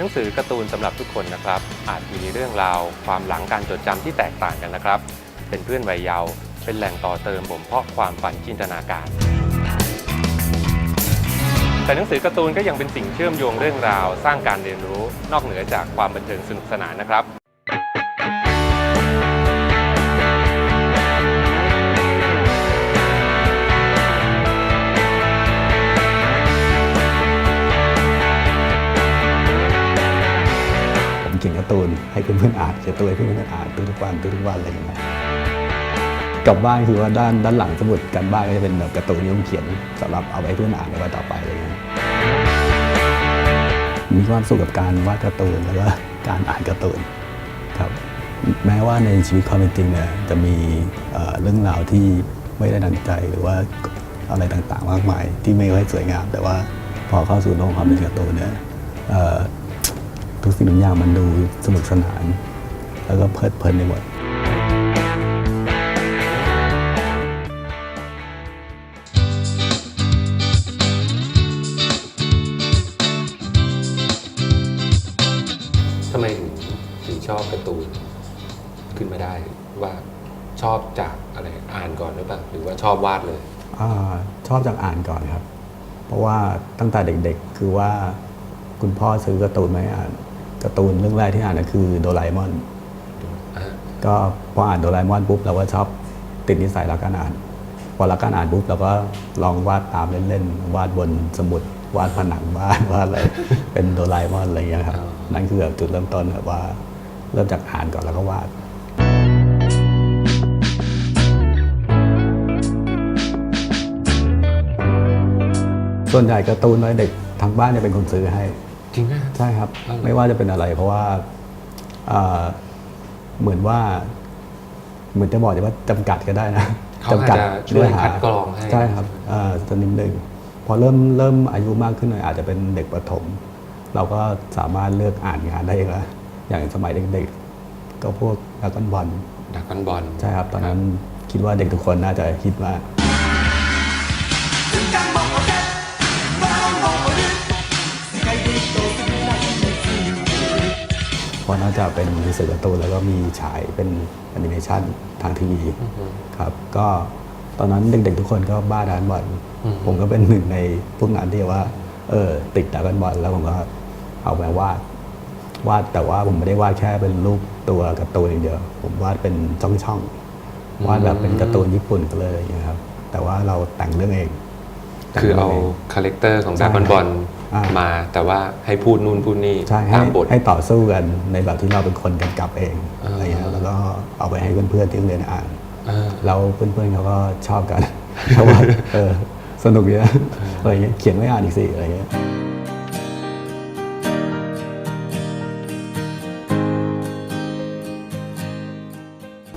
หนังสือการ์ตูนสำหรับทุกคนนะครับ อาจมีเรื่องราว ความหลังการจดจำที่แตกต่างกันนะครับ เป็นเพื่อนวัยเยาว์เป็นแหล่งต่อเติมบ่มเพาะความฝันจินตนาการ แต่หนังสือการ์ตูนก็ยังเป็นสิ่งเชื่อมโยงเรื่องราว สร้างการเรียนรู้ นอกเหนือจากความบันเทิงสนุกสนานนะครับ เขียนการ์ตูนให้เพื่อนๆอ่านเขียนตัวให้เพื่อนๆอ่านทุกๆวันทุกๆวันอะไรอย่างเงี้ยกลับบ้านคือว่าด้านด้านหลังสมุดการบ้านก็จะเป็นแบบการ์ตูนที่ผมเขียนสำหรับเอาไปให้เพื่อนอ่านในวันต่อไปอะไรอย่างเงี้ยมีความสุขกับการวาดการ์ตูนแล้วก็การอ่านการ์ตูนครับแม้ว่าในชีวิตความเป็นจริงเนี่ยจะมีเรื่องราวที่ไม่ได้ดังใจหรือว่าอะไรต่างๆ มากมายที่ไม่ค่อยสวยงาม แต่ว่าพอเข้าสู่โลกความเป็นการ์ตูนเนี่ย ทุกสิ่งทุกอย่างมันดูสนุกสนาน แล้วก็เพลิดเพลินไปหมดทำไมถึงถึงชอบการ์ตูนขึ้นมาได้ว่าชอบจากอะไรอ่านก่อนหรือเปล่าหรือว่าชอบวาดเลยอาชอบจากอ่านก่อนครับ เพราะว่าตั้งแต่เด็กๆ คือว่าคุณพ่อซื้อการ์ตูนมาให้อ่าน การ์ตูนเรื่องแรกที่อ่านก็คือโดราเอมอนอ่าก็พออ่านโดราเอมอนปุ๊บเราก็ชอบติดนิสัยรักการอ่าน พอรักการอ่านปุ๊บเราก็ลองวาดตามเล่นๆวาดบนสมุดวาดผนังบ้านวาดอะไรเป็นโดราเอมอนอะไรอย่างเงี้ยครับนั่นคือแบบจุดเริ่มต้นแบบว่าเริ่มจากอ่านก่อนแล้วก็วาดส่วนใหญ่การ์ตูนน้อยเด็กทางบ้านจะเป็นคนซื้อให้ จริงนะใช่ครับอ๋อเหรอไม่ว่าจะเป็นอะไร เพราะว่าอ่าเหมือนว่า เหมือนจะบอกว่าจำกัดก็ได้นะเขาอาจจะช่วยคัดกรองให้ใช่ครับอ่าสักนิดหนึ่งพอเริ่มเริ่มอายุมากขึ้นหน่อยอาจจะเป็นเด็กประถม เราก็สามารถเลือกอ่านงานได้เองแล้วอย่างสมัยเด็กๆ ก็พวกดากอนบอลดักกันบอลใช่ครับ ตอนนั้นคิดว่าเด็กทุกคนน่าจะฮิตมา กเพราะนอกจากเป็นหนังสือการ์ตูนแล้วก็มีฉายเป็นแอนิเมชันทางทีวีครับ ก็ตอนนั้นเด็กๆทุกคนก็บ้าดานบอลผมก็เป็นหนึ่งในพวกนั้นที่ว่า เออ ติดดากอนบอลแล้วผมก็เอามาวาดวาดแต่ว่าผมไม่ได้วาดแค่เป็นรูปตัวการ์ตูนอย่างเดียวผมวาดเป็นช่องช่องๆวาดแบบเป็นการ์ตูนญี่ปุ่นก็เลยอย่างเงี้ยครับ แต่ว่าเราแต่งเรื่องเอง คือรื่เอางงคาแรคเตอร์ของใช่ดักกันบอลอ่ามมา แต่ว่าให้พูดนู่นพูดนี่ใช่ให้ตามบทให้ต่อสู้กันในแบบที่เราเป็นคนกำกับเองอ่าอะไรเงี้ยแล้วก็เอาไปให้เพื่อนๆที่โรงเรียนอ่านอ่าแล้วเพื่อนๆเขาก็ชอบกันเพราะว่าเออสนุกดีนะอะไรเงี้ยเขียนไม่อ่านอีกสิอะไรเงี้ย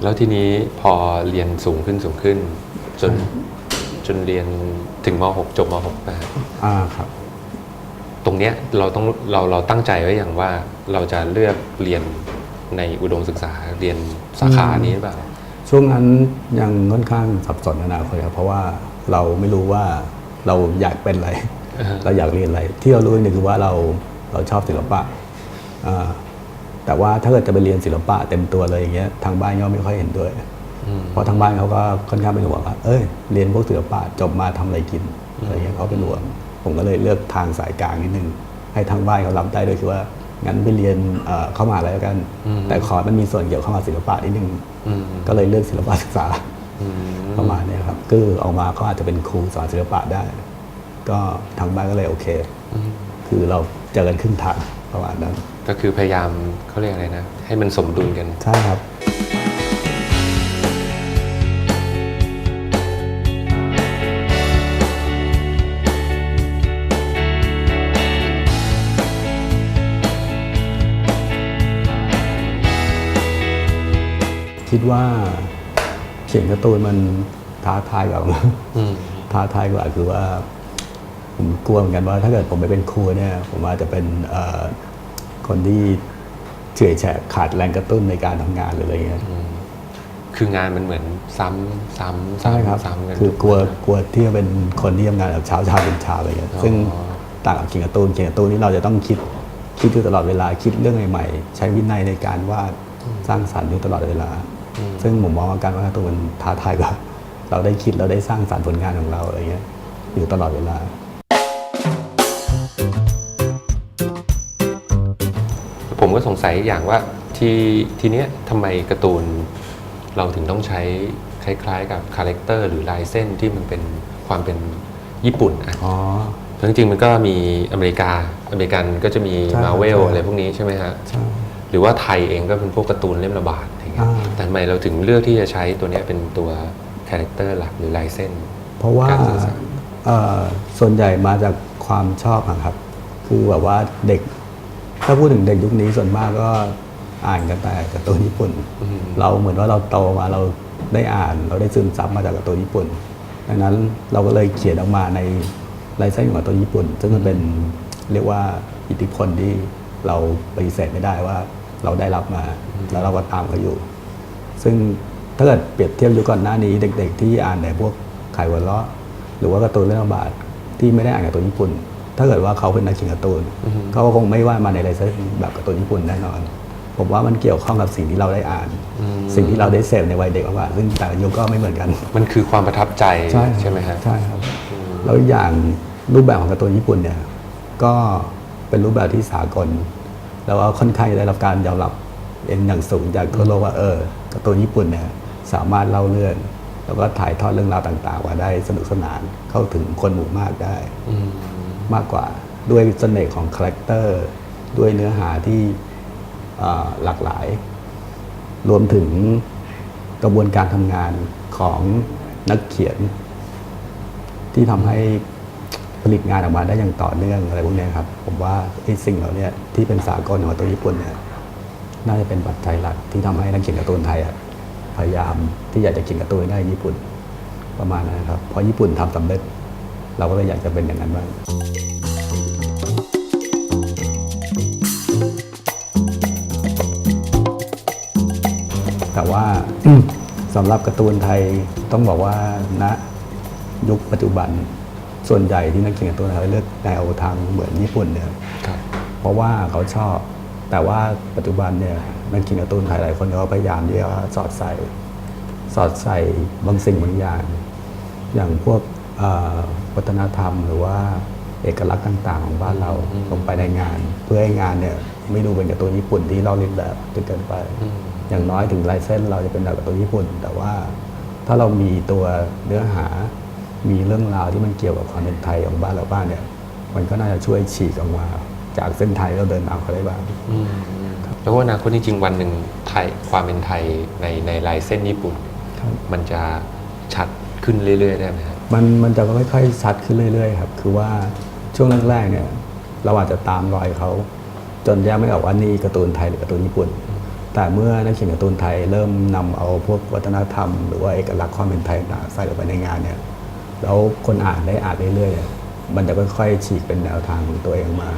แล้วทีนี้พอเรียนสูงขึ้นสูงขึ้น จนจ นเรียนถึงม .6 จบม .6 นะฮะอ่าครับ ตรงเนี้ยเราต้องเราเราตั้งใจไว้อย่างว่าเราจะเลือกเรียนในอุดมศึกษาเรียนสาขานี้หรือเปล่า ช่วงนั้นยังค่อนข้างสับสนอนาคตครับเพราะว่าเราไม่รู้ว่าเราอยากเป็นอะไร อ่าฮะ เราอยากเรียนอะไร ที่เรารู้อย่างหนึงคือว่าเราเราชอบศิลปะอ่าแต่ว่าถ้าเกิดจะไปเรียนศิลปะเต็มตัวเลยอย่างเงี้ยทางบ้านก็ไม่ค่อยเห็นด้วยอืม เพราะทางบ้านเขาก็ค่อนข้างเป็นห่วงว่าเอ้ยเรียนพวกศิลปะจบมาทำอะไรกินอะไรเงี้ยเขาเป็นห่วง ผมก็เลยเลือกทางสายกลางนิดนึง ให้ทางบ้านเขารับได้ด้วยคือว่างั้นไปเรียนเอ่อเข้ามาแล้วกัน แต่ขอให้มันมีส่วนเกี่ยวข้องกับศิลปะนิดนึงอืมก็เลยเลือกศิลปะศึกษาอืมประมาณเนี้ยครับคือออกมาก็อาจจะเป็นครูสอนศิลปะได้ ก็ทางบ้านก็เลยโอเคอืมคือเราเจอกันครึ่งทางประมาณนั้น ก็คือพยายามเขาเรียกอะไรนะ ให้มันสมดุลกัน ใช่ครับ คิดว่าเขียนการ์ตูนมันท้าทายกว่าอืมท้าทายกว่าคือว่าผมกลัวเหมือนกันว่า ถ้าเกิดผมไปเป็นครูเนี่ยผมอาจจะเป็นเอ่อคนที่เฉื่อยแฉกขาดแรงกระตุ้นในการทำงานหรืออะไรเงี้ยคืองานมันเหมือนซ้ำซ้ำใช่ครับซ้ำกันคือกลัวกลัวที่จะเป็นคนที่ทำงานแบบเช้าเช้าเป็นเช้าอะไรเงี้ยอ๋อซึ่งต่างกับเขียนการ์ตูนเขียนการ์ตูนนี่เราจะต้องคิดคิดอยู่ตลอดเวลาคิดเรื่องใหม่ๆใช้วินัยในการวาดสร้างสรรค์อยู่ตลอดเวลา ซึ่งผมมองว่าการวาดการ์ตูนมันท้าทายกว่าเราได้คิดเราได้สร้างสรรค์ผลงานของเราอะไรเงี้ยอยู่ตลอดเวลา ผมก็สงสัยอย่างว่าทีทีเนี้ยทำไมการ์ตูนเราถึงต้องใช้คล้ายๆ กับคาแรคเตอร์หรือลายเส้นที่มันเป็นความเป็นญี่ปุ่นอะอ๋อเพราะจริงๆมันก็มีอเมริกา อเมริกันก็จะมีใช่มาเวลใช่อะไรพวกนี้ใช่ไหมฮะใช่ หรือว่าไทยเองก็เป็นพวกการ์ตูนเล่มระบาดอะไรเงี้ยอ่า แต่ทำไมเราถึงเลือกที่จะใช้ตัวเนี้ยเป็นตัวคาแรคเตอร์หลักหรือลายเส้น เพราะว่าการสื่อสาร เอ่อส่วนใหญ่มาจากความชอบอะครับ คือแบบว่าเด็ก ถ้าพูดถึงเด็กยุคนี้ส่วนมากก็อ่านกันแต่การ์ตูนญี่ปุ่นอืมเราเหมือนว่าเราโตมาเราได้อ่านเราได้ซึมซับมาจากการ์ตูนญี่ปุ่น ดังนั้นเราก็เลยเขียนออกมาในลายเส้นของการ์ตูนญี่ปุ่น ซึ่งมันเป็นเรียกว่าอิทธิพลที่เราปฏิเสธไม่ได้ว่า เราได้รับมาแล้วเราก็ตามเขาอยู่ ซึ่งถ้าเกิดเปรียบเทียบยุคก่อนหน้านี้เด็ก ๆ ที่อ่านแต่พวกไขายหัวเราะหรือว่าการ์ตูนเรื่องบาทที่ไม่ได้อ่านการ์ตูนญี่ปุ่น ถ้าเกิดว่าเขาเป็นนักเขียนการ์ตูนเขาก็คงไม่ว่ามาในลายเส้นแบบการ์ตูนญี่ปุ่นแน่นอน ผมว่ามันเกี่ยวข้องกับสิ่งที่เราได้อ่าน สิ่งที่เราได้เสพในวัยเด็กมากกว่าซึ่งแต่ละยุคก็ไม่เหมือนกัน มันคือความประทับใจครับใช่ไหมฮะใช่ครับแล้วอีกอย่างรูปแบบของการ์ตูนญี่ปุ่นเนี่ยก็เป็นรูปแบบที่สากล แล้วก็ค่อนข้างจะได้รับการยอมรับเป็นอย่างสูงจากทั่วโลกว่าเออการ์ตูนญี่ปุ่นเนี่ยสามารถเล่าเรื่อง แล้วก็ถ่ายทอดเรื่องราวต่างๆมาได้สนุกสนานเข้าถึงคนหมู่มากได้อืมมากกว่าด้วยเสน่ห์ของคาแรคเตอร์ด้วยเนื้อหาที่เอ่อหลากหลาย รวมถึงกระบวนการทำงานของนักเขียน ที่ทำให้ ผลิตงานออกมาได้อย่างต่อเนื่องอะไรพวกนี้ครับ ผมว่าไอ้สิ่งเหล่าเนี้ยที่เป็นสากลของตัวญี่ปุ่นเนี่ยน่าจะเป็นปัจจัยหลักที่ทำให้นักเขียนการ์ตูนไทยพยายามที่อยากจะเขียนการ์ตูนได้ญี่ปุ่นประมาณนั้นครับเพราะญี่ปุ่นทำสำเร็จ เราก็เลยอยากจะเป็นอย่างนั้นบ้างแต่ว่าสำหรับการ์ตูนไทยต้องบอกว่าณยุคปัจจุบัน ส่วนใหญ่ที่นักเขียนการ์ตูนไทยเลือกแนวทางเหมือนญี่ปุ่นเนี่ยครับ เพราะว่าเขาชอบ แต่ว่าปัจจุบันเนี่ยนักเขียนการ์ตูนไทยหลายคนก็พยายามที่จะสอดใส่ สอดใส่บางสิ่งบางอย่าง อย่างพวกเอ่อวัฒนธรรมหรือว่าเอกลักษณ์ต่าง ๆ ของบ้านเราลงไปในงาน เพื่อให้งานเนี่ยไม่ดูเป็นการ์ตูนญี่ปุ่นที่เราเลียนแบบจนเกินไป อย่างน้อยถึงลายเส้นเราจะเป็นแบบการ์ตูนญี่ปุ่น แต่ว่าถ้าเรามีตัวเนื้อหา มีเรื่องราวที่มันเกี่ยวกับความเป็นไทยของบ้านเราบ้างเนี่ยมันก็น่าจะช่วยฉีกออกมา จากเส้นไทยเราเดินตามเขาได้บ้างอืมแล้วว่าอนาคตจริงๆวันหนึ่งไทยความเป็นไทยในในลายเส้นญี่ปุ่นครับมันจะชัดขึ้นเรื่อย ๆ ได้ไหมครับมันมันจะค่อยๆชัดขึ้นเรื่อย ๆ ครับ คือว่าช่วงแรกๆเนี่ยเราอาจจะตามรอยเขา จนแยกไม่ออกว่านี่การ์ตูนไทยหรือการ์ตูนญี่ปุ่น แต่เมื่อนักเขียนการ์ตูนไทยเริ่มนำเอาพวกวัฒนธรรม หรือว่าเอกลักษณ์ความเป็นไทยต่างๆใส่ลงไปในงานเนี่ย แล้วคนอ่านได้อ่านเรื่อยๆ มันจะค่อยๆ ฉีกเป็นแนวทางของตัวเองมา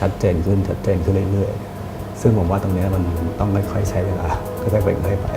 ชัดเจนขึ้นชัดเจนขึ้นเรื่อยๆ ซึ่งผมว่าตรงนี้มันต้องค่อยๆใช้เวลาค่อยๆเป็นค่อยไป